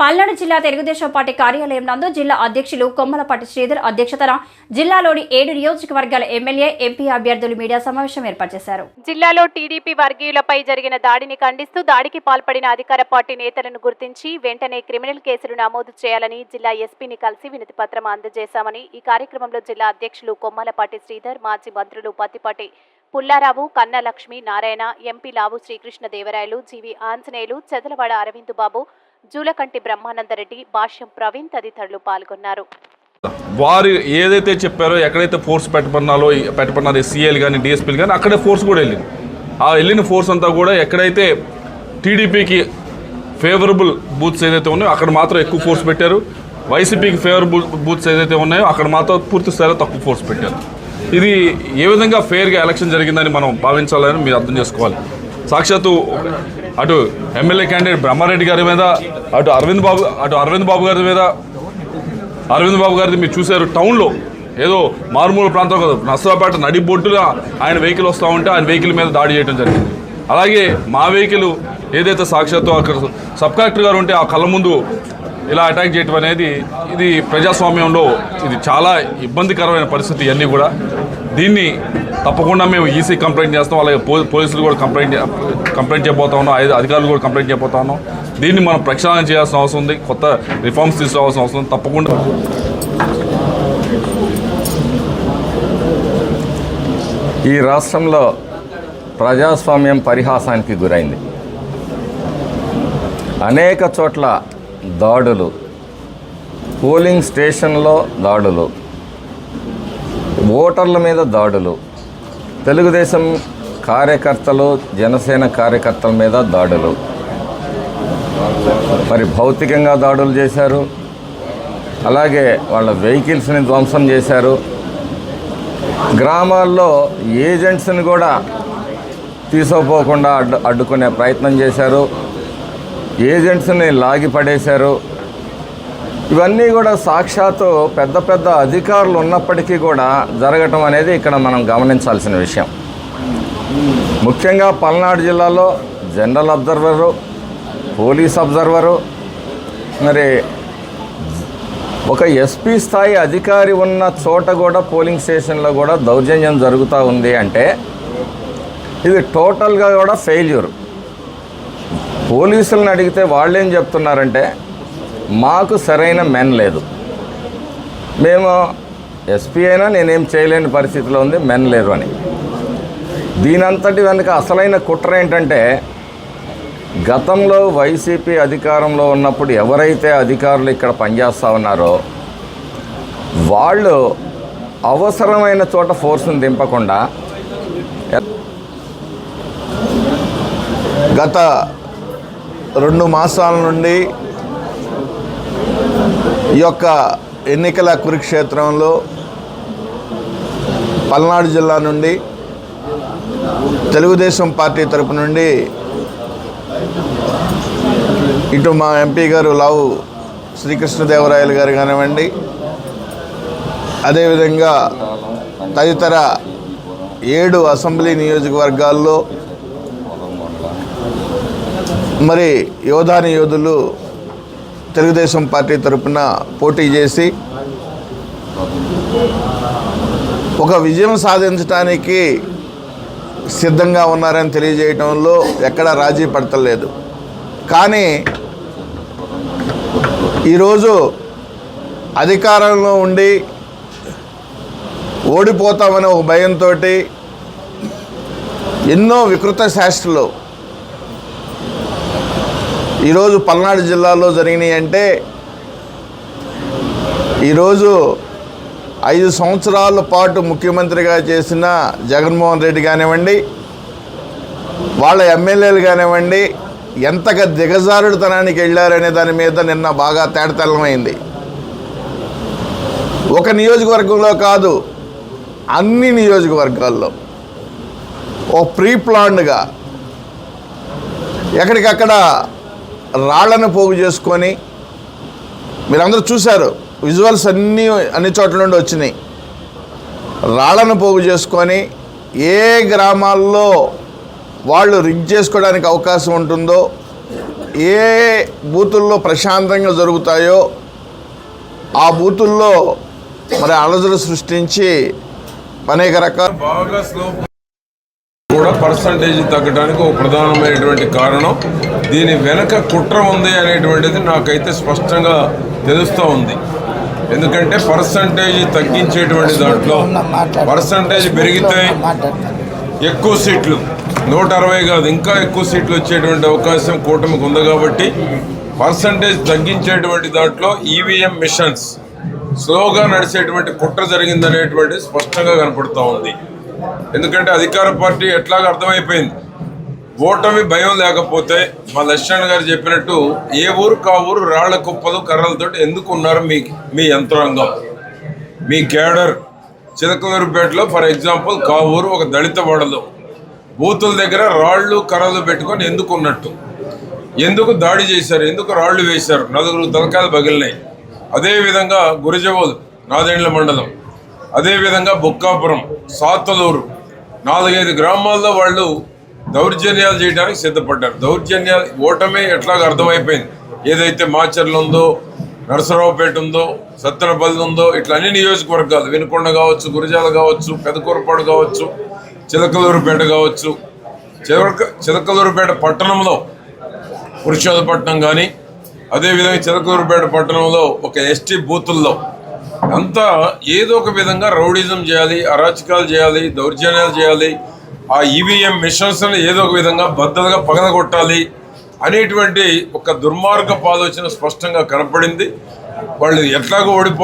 పల్నాడు జిల్లా తెలుగుదేశం పార్టీ కార్యాలయం నందు జిల్లా అధ్యక్షులు కొమ్మలపాటి శ్రీధర్ అధ్యక్షతన జిల్లాలోని ఏడు నియోజకవర్గాల ఎమ్మెల్యే ఎంపీ అభ్యర్థులు మీడియా సమావేశం ఏర్పాటు చేశారు. జిల్లాలో టీడీపీ వర్గీయులపై జరిగిన దాడిని ఖండిస్తూ దాడికి పాల్పడిన అధికార పార్టీ నేతలను గుర్తించి వెంటనే క్రిమినల్ కేసులు నమోదు చేయాలని జిల్లా ఎస్పీని కలిసి వినతి పత్రం అందజేశామని ఈ కార్యక్రమంలో జిల్లా అధ్యక్షులు కొమ్మలపాటి శ్రీధర్ మాజీ మంత్రులు Pathipati Pullarao Kannalakshmi Narayana MP Lavu Srikrishna Devarayalu G V Anjaneyulu Chedalavada Aravind Babu Julakanti Brahmanandareddy Bhashyam Praveen తదితరులు పాల్గొన్నారు. వారు ఏదైతే చెప్పారో ఎక్కడైతే ఫోర్స్ పెట్టబడినాలో పెట్టమన్నారో సీఎల్ కానీ డిఎస్పీలు కానీ అక్కడే ఫోర్స్ కూడా వెళ్ళింది. ఆ వెళ్ళిన ఫోర్స్ అంతా కూడా ఎక్కడైతే టీడీపీకి ఫేవరబుల్ బూత్స్ ఏదైతే ఉన్నాయో అక్కడ మాత్రం ఎక్కువ ఫోర్స్ పెట్టారు. వైసీపీకి ఫేవరబుల్ బూత్స్ ఏదైతే ఉన్నాయో అక్కడ మాత్రం పూర్తి స్థాయిలో తక్కువ ఫోర్స్ పెట్టారు. ఇది ఏ విధంగా ఫెయిర్గా ఎలక్షన్ జరిగిందని మనం భావించాలని మీరు అర్థం చేసుకోవాలి. సాక్షాత్తు అటు ఎమ్మెల్యే క్యాండిడేట్ బ్రహ్మారెడ్డి గారి మీద అటు అరవింద్ బాబు అటు అరవింద్ బాబు గారి మీద. అరవింద్ బాబు గారిది మీరు చూశారు టౌన్లో. ఏదో మారుమూల ప్రాంతం కదా నర్సరాపేట నడిబొట్టుగా ఆయన వెహికల్ వస్తూ ఉంటే ఆయన వెహికల్ మీద దాడి చేయడం జరిగింది. అలాగే మా వెహికల్ ఏదైతే సాక్షాత్తు అక్కడ సబ్ కలెక్టర్ గారు ఉంటే ఆ కళ్ళ ముందు ఇలా అటాక్ చేయటం అనేది ఇది ప్రజాస్వామ్యంలో ఇది చాలా ఇబ్బందికరమైన పరిస్థితి ఇవన్నీ కూడా. దీన్ని తప్పకుండా మేము ఈసీ కంప్లైంట్ చేస్తాం అలాగే పో- పోలీసులు కూడా కంప్లైంట్ కంప్లైంట్ చేయబోతా ఉన్నాం ఐదు అధికారులు కూడా కంప్లైంట్ చేయబోతా ఉన్నాం. దీన్ని మనం ప్రక్షాళన చేయాల్సిన అవసరం ఉంది కొత్త రిఫార్మ్స్ తీసుకోవాల్సిన అవసరం ఉంది తప్పకుండా. ఈ రాష్ట్రంలో ప్రజాస్వామ్యం పరిహాసానికి గురైంది. అనేక చోట్ల దాడులు పోలింగ్ స్టేషన్లో దాడులు ఓటర్ల మీద దాడులు తెలుగుదేశం కార్యకర్తలు జనసేన కార్యకర్తల మీద దాడులు. మరి భౌతికంగా దాడులు చేశారు. అలాగే వాళ్ళ వెహికల్స్ని ధ్వంసం చేశారు. గ్రామాల్లో ఏజెంట్స్ని కూడా తీసుకోపోకుండా అడ్డు అడ్డుకునే ప్రయత్నం చేశారు. ఏజెంట్స్ని లాగి పడేశారు. ఇవన్నీ కూడా సాక్షాత్తు పెద్ద పెద్ద అధికారులు ఉన్నప్పటికీ కూడా జరగటం అనేది ఇక్కడ మనం గమనించాల్సిన విషయం. ముఖ్యంగా పల్నాడు జిల్లాలో జనరల్ అబ్జర్వరు పోలీస్ అబ్జర్వరు మరి ఒక ఎస్పీ స్థాయి అధికారి ఉన్న చోట కూడా పోలింగ్ స్టేషన్లో కూడా దౌర్జన్యం జరుగుతూ ఉంది అంటే ఇది టోటల్గా కూడా ఫెయిల్యూర్. పోలీసులను అడిగితే వాళ్ళేం చెప్తున్నారంటే మాకు సరైన మెన్ లేదు. మేము ఎస్పీ అయినా నేనేం చేయలేని పరిస్థితిలో ఉంది మెన్ లేరు అని. దీనంతటి వెనుక అసలైన కుట్ర ఏంటంటే గతంలో వైసీపీ అధికారంలో ఉన్నప్పుడు ఎవరైతే అధికారులు ఇక్కడ పనిచేస్తూ ఉన్నారో వాళ్ళు అవసరమైన చోట ఫోర్స్ని దింపకుండా గత రెండు మాసాల నుండి ఈ యొక్క ఎన్నికల కురుక్షేత్రంలో పల్నాడు జిల్లా నుండి తెలుగుదేశం పార్టీ తరపు నుండి ఇటు మా ఎంపీ గారు లావు శ్రీకృష్ణదేవరాయలు గారు కానివ్వండి అదేవిధంగా తదితర ఏడు అసెంబ్లీ నియోజకవర్గాల్లో మరి యోధాని యోధులు తెలుగుదేశం పార్టీ తరపున పోటీ చేసి ఒక విజయం సాధించడానికి సిద్ధంగా ఉన్నారని తెలియజేయటంలో ఎక్కడా రాజీ పడతలేదు. కానీ ఈరోజు అధికారంలో ఉండి ఓడిపోతామనే ఒక భయంతో ఎన్నో వికృత శాస్త్రలు ఈరోజు పల్నాడు జిల్లాలో జరిగినాయి అంటే ఈరోజు ఐదు సంవత్సరాల పాటు ముఖ్యమంత్రిగా చేసిన జగన్మోహన్ రెడ్డి కానివ్వండి వాళ్ళ ఎమ్మెల్యేలు కానివ్వండి ఎంతగా దిగజారుడుతనానికి వెళ్ళారనే దాని మీద నిన్న బాగా తేటతెల్లమైంది. ఒక నియోజకవర్గంలో కాదు అన్ని నియోజకవర్గాల్లో ఓ ప్రీ ప్లాన్డ్గా ఎక్కడికక్కడ రాళ్ళను పోగు చేసుకొని మీరందరూ చూశారు విజువల్స్ అన్నీ అన్ని చోట్ల నుండి వచ్చినాయి. రాళ్ళను పోగు చేసుకొని ఏ గ్రామాల్లో వాళ్ళు రిగ్ చేసుకోవడానికి అవకాశం ఉంటుందో ఏ బూతుల్లో ప్రశాంతంగా జరుగుతాయో ఆ బూతుల్లో మరి అలజలు సృష్టించి అనేక రకాల బాగా స్లో కూడా పర్సంటేజ్ తగ్గడానికి ఒక ప్రధానమైనటువంటి కారణం. దీని వెనక కుట్ర ఉంది అనేటువంటిది నాకైతే స్పష్టంగా తెలుస్తూ ఉంది. ఎందుకంటే పర్సంటేజ్ తగ్గించేటువంటి దాంట్లో పర్సంటేజ్ పెరిగితే ఎక్కువ సీట్లు నూట అరవై కాదు ఇంకా ఎక్కువ సీట్లు వచ్చేటువంటి అవకాశం కూటమికి ఉంది కాబట్టి పర్సంటేజ్ తగ్గించేటువంటి దాంట్లో ఈవీఎం మిషన్స్ స్లోగా నడిచేటువంటి కుట్ర జరిగిందనేటువంటిది స్పష్టంగా కనపడుతూ ఉంది. ఎందుకంటే అధికార పార్టీ ఎట్లాగ అర్థమైపోయింది. ఓటమి భయం లేకపోతే మా లక్ష్మణ్ గారు చెప్పినట్టు ఏ ఊరు కా ఊరు రాళ్ళ కుప్పలు కర్రలతో ఎందుకు ఉన్నారు మీ మీ యంత్రాంగం? మీ కేడర్ చిలకలూరుపేటలో ఫర్ ఎగ్జాంపుల్ కావూరు ఒక దళిత వాడలో. బూతుల దగ్గర రాళ్ళు కర్రలు పెట్టుకొని ఎందుకు ఉన్నట్టు? ఎందుకు దాడి చేశారు? ఎందుకు రాళ్ళు వేశారు? నలుగురు తలకాయలు పగిలినాయి. అదేవిధంగా గురిజవోలు నాదేండ్ల మండలం. అదేవిధంగా బొక్కాపురం సాతలూరు నాలుగైదు గ్రామాల్లో వాళ్ళు దౌర్జన్యాలు చేయడానికి సిద్ధపడ్డారు. దౌర్జన్యాలు ఓటమే ఎట్లాగ అర్థమైపోయింది. ఏదైతే మాచర్లు ఉందో నరసరావుపేట ఉందో సత్తెనపల్లి ఉందో ఇట్లా అన్ని నియోజకవర్గాలు వినుకొండ కావచ్చు గురిజాల కావచ్చు పెదకూరపాడు కావచ్చు చిలకలూరుపేట కావచ్చు చిలక చిలకలూరుపేట పట్టణంలో పురుషోధపట్నం కానీ అదేవిధంగా చిలకలూరుపేట పట్టణంలో ఒక ఎస్టీ బూతుల్లో అంతా ఏదో ఒక విధంగా రౌడిజం చేయాలి అరాచకాలు చేయాలి దౌర్జన్యాలు చేయాలి ఆ ఈవీఎం మిషన్స్ని ఏదో ఒక విధంగా బద్దలుగా పగలగొట్టాలి అనేటువంటి ఒక దుర్మార్గపు ఆలోచన స్పష్టంగా కనపడింది. వాళ్ళు ఎట్లాగో ఓడిపో